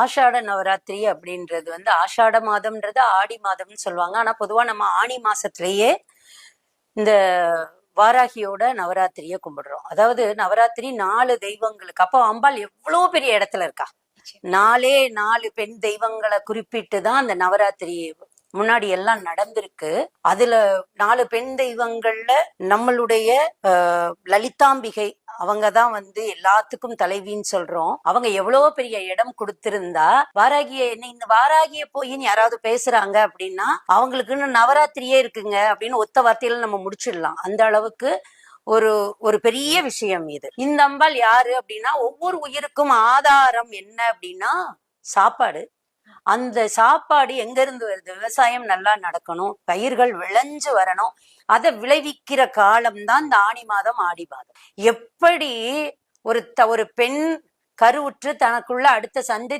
ஆஷாட நவராத்திரி அப்படின்றது வந்து ஆஷாட மாதம்ன்றது ஆடி மாதம்னு சொல்லுவாங்க. ஆனா பொதுவா நம்ம ஆணி மாசத்திலேயே இந்த வாராகியோட நவராத்திரியை கும்பிடுறோம். அதாவது நவராத்திரி நாலு தெய்வங்களுக்கு அப்போ அம்பாள் எவ்வளவு பெரிய இடத்துல இருக்கா? நாலே நாலு பெண் தெய்வங்களை குறிப்பிட்டு தான் அந்த நவராத்திரி முன்னாடி எல்லாம் நடந்திருக்கு. அதுல நாலு பெண் தெய்வங்கள்ல நம்மளுடைய லலிதாம்பிகை அவங்க தான் வந்து எல்லாத்துக்கும் தலைவின்னு சொல்றோம். அவங்க எவ்வளவு பெரிய இடம் கொடுத்திருந்தா வாராகிய என்ன இந்த வாராகிய போயின்னு யாராவது பேசுறாங்க அப்படின்னா அவங்களுக்குன்னு நவராத்திரியே இருக்குங்க அப்படின்னு ஒத்த வார்த்தையில நம்ம முடிச்சிடலாம். அந்த அளவுக்கு ஒரு ஒரு பெரிய விஷயம் இது. இந்த அம்பாள் யாரு அப்படின்னா ஒவ்வொரு உயிருக்கும் ஆதாரம் என்ன அப்படின்னா சாப்பாடு. அந்த சாப்பாடு எங்க இருந்து வருது? விவசாயம் நல்லா நடக்கணும். பயிர்கள் விளைஞ்சு வரணும். அதை விளைவிக்கிற காலம்தான் இந்த ஆடி மாதம் ஆடி மாதம். எப்படி ஒரு த ஒரு பெண் கருவுற்று தனக்குள்ள அடுத்த சந்தை